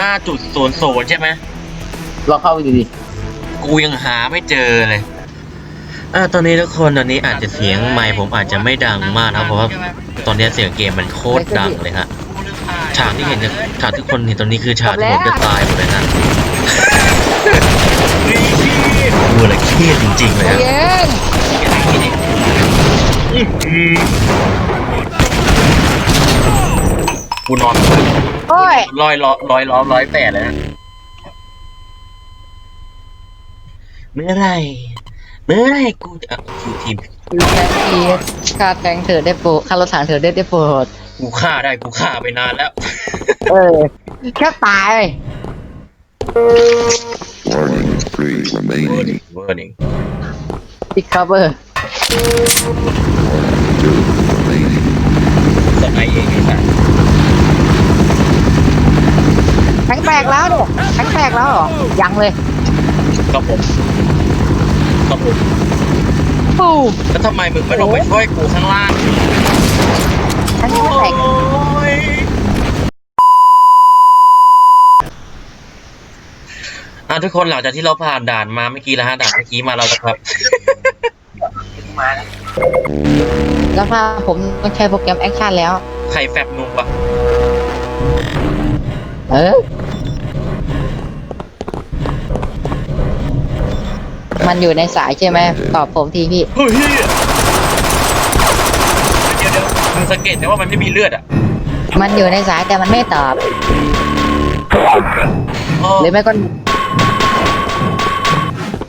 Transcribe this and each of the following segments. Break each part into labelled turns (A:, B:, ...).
A: ห้าจุดศูนย์ศูนย์ใช่ไหม
B: ลองเข้าไปดูดิ
A: กูยังหาไม่เจอเลยอ่าตอนนี้ทุกคนตอนนี้อาจจะเสียงไมค์ผมอาจจะไม่ดังมากนะครับเพราะว่าตอนนี้เสียงเกมมันโคตรดังเลยฮะฉากที่เห็นเนี่ยฉากที่คนเห็นตอนนี้คือฉากที่ผมจะตายหมดเลยนะกูอะไรเครียดจริงๆเลยฮะ
B: เย็น
A: กูนอน
B: โอ้ย
A: ร้อยร้อยร้อยร้อยร้อยแปดเลยนะเมื่อไหรเมื่อไหรกูจะคิวทีม
B: อยู่แทงทีค่าแทงเธอได้โปรดค่ารถถังเธอได้ได้โปรด
A: กูฆ่าได้กูฆ่าไปนานแล้ว
B: เออแค่ตาย
C: Warning, three remaining.
A: เวอร์นิง
B: ติดคัฟเวอร์
C: Two remaining.
A: สไนเองไอ้สัส
B: แทงแตกแล้วเนี่ยแทงแตกแล้วเหรอยังเลย
A: ก็ผมก็ผม
B: ปู
A: แล้วทำไมมึงไม่ลงไปช่วยกูข้างล่าง
B: แทงไม่แตก
A: โอ้ยอะทุกคนหลังจากที่เราผ่านด่านมาเมื่อกี้แล้วฮะด่านเมื่อกี้มาเราจะครับ
B: แล้วพาผมต้องใช้โปรแกรมแอคชั่นแล้ว
A: ใครแฟบนุ่มวะ
B: เออมันอยู่ในสายใช่ไหมตอบผมทีพี่
A: เฮ้ยเดี๋ยวเดี๋ยวมึงสังเกตไหมว่ามันไม่มีเลือดอะ
B: มันอยู่ในสายแต่มันไม่ตอบ
A: อ๋อ
B: หรือไม่ก็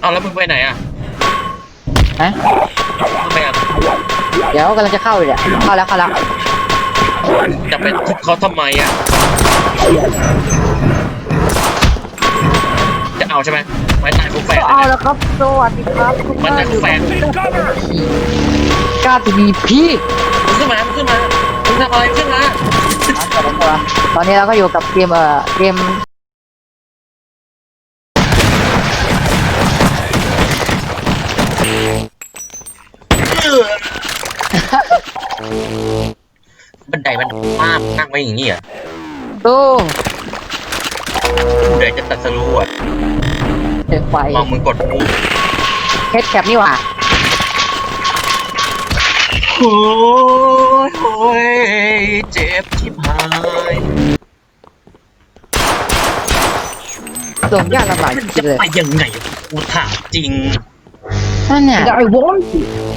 A: เอาแล้วมึงไปไหนอะ
B: ฮะ
A: ทำไมอะ
B: เดี๋ยวกำลังจะเข้าเลยเนี่ยเข้าแล้วเข้าแล้ว
A: จะไปทุบเขาทำไมอะ จะเอาใช่ไหมไม้ตายกูแฝง
B: เอาแล้วครับสวัสดีครับคุณ
A: มันจะแฝง
B: กล้าทีวีพี่
A: มึงขึ้นมามึงขึ้นมามึงทำอะไรมึงขึ้นมา
B: ตอนนี้เราก็อยู่กับเกมเอ่อเกม
A: บันไดมันมากนั่งไว้อย่างนี้เหรอะ
B: ตู้
A: กูเดินจะตัดสรู้อะ
B: เด็กไฟ
A: มองมึงกดกู
B: เฮดแคปนี่หว่า
A: โอ้ยโอ้ยเจ็บชิบหาย
B: ลงยากลำบากจริ
A: จะ
B: งๆเลย
A: ไปยังไงกูถามจริง
B: นั่นเนี่ย